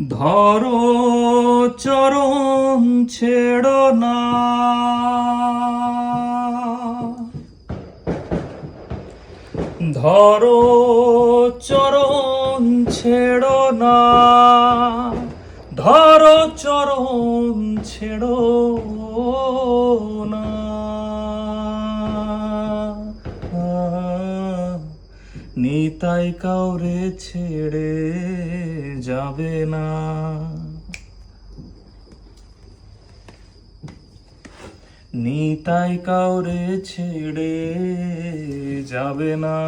ধরো চরণ ছেড়ো না। ধরো চরণ ছেড়ো না। ধরো চরণ ছেড়ো না। নিতাই কাউরে ছেড়ে যাবে না। নিতাই কাউরে ছেড়ে যাবে না।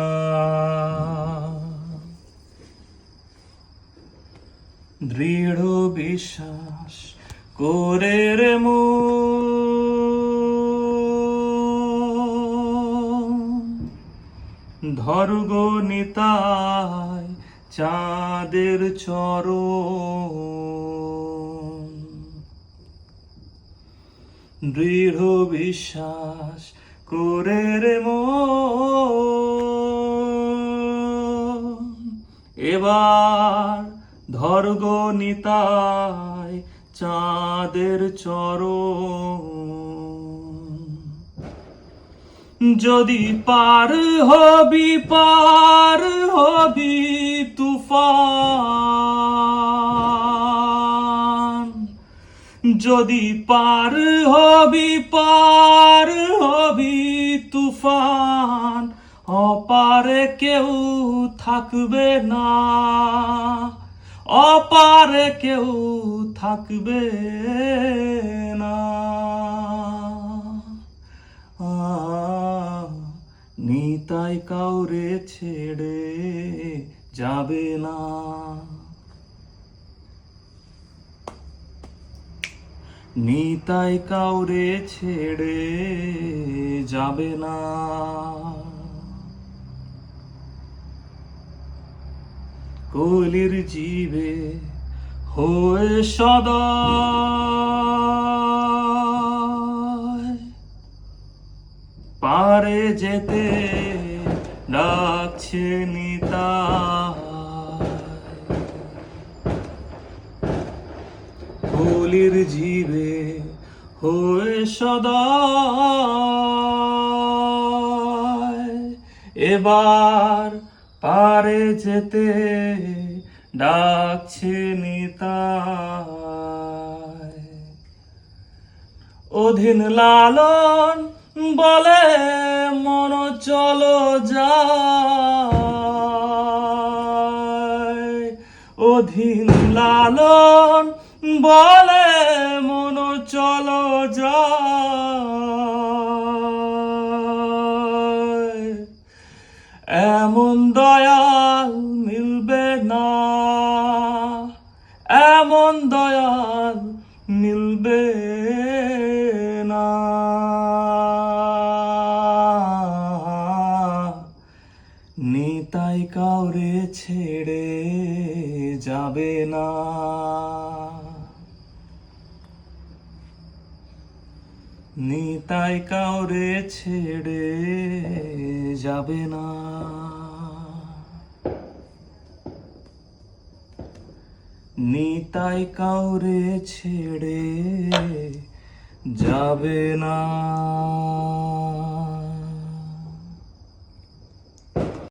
দৃঢ় বিশ্বাস করে রে মো ধর্গ নিতাই চাঁদের চর দৃঢ় বিশ্বাস করে রে এবার ধর্গ নিতাই চাঁদের চরণ। যদি পার হবি পার হবি তুফান। যদি পার হবি পার হবি তুফান, অপারে কেউ থাকবে না। অপারে কেউ থাকবে না। নিতাই কাউরে ছেড়ে যাবে না। নিতাই কাউরে ছেড়ে যাবে না। কলির জীবে হয়ে সদয় পারে যেতে ডাকছে নিতাই কলির জীবে হয়ে সদা এবার পারে যেতে ডাকছে নিতা অধীন লালন বলে মন চলো যায়। অধীন লালন বলে মন চলো যায়। কাউরে ছেড়ে যাবে না। নিতাই কাউরে ছেড়ে যাবে না। নিতাই কাউরে ছেড়ে যাবে না।